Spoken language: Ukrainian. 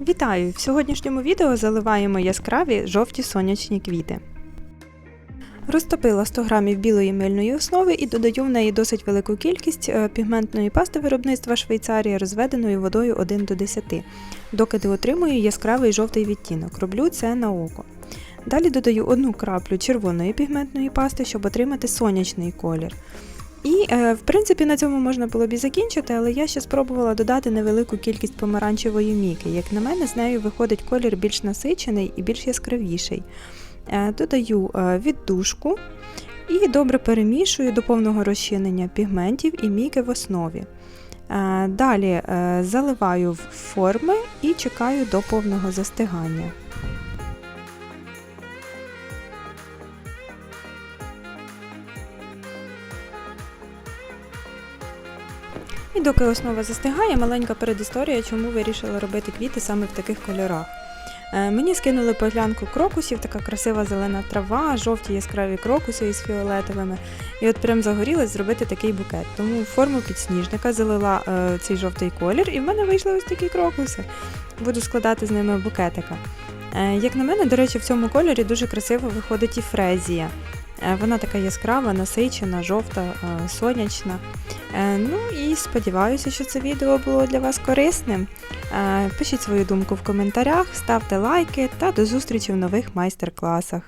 Вітаю! В сьогоднішньому відео заливаємо яскраві жовті сонячні квіти. Розтопила 100 г білої мильної основи і додаю в неї досить велику кількість е, пігментної пасти виробництва Швейцарії, розведеної водою 1 до 10, доки отримую яскравий жовтий відтінок. Роблю це на око. Далі додаю одну краплю червоної пігментної пасти, щоб отримати сонячний колір. І, е, в принципі, на цьому можна було б і закінчити, але я ще спробувала додати невелику кількість помаранчевої міки. Як на мене, з нею виходить колір більш насичений і більш яскравіший. Е, Додаю е, віддушку і добре перемішую до повного розчинення пігментів і міки в основі. Далі заливаю в форми і чекаю до повного застигання. І доки основа застигає, маленька передісторія, чому вирішила робити квіти саме в таких кольорах. Е, Мені скинули поглянку крокусів, така красива зелена трава, жовті яскраві крокуси із фіолетовими. І от прям загорілась зробити такий букет. Тому форму підсніжника залила е, цей жовтий колір, і в мене вийшли ось такі крокуси. Буду складати з ними букетика. Е, як на мене, до речі, в цьому кольорі дуже красиво виходить і фрезія. Е, Вона така яскрава, насичена, жовта, е, сонячна. Е, Ну і сподіваюся, що це відео було для вас корисним. Е, Пишіть свою думку в коментарях, ставте лайки та до зустрічі в нових майстер-класах.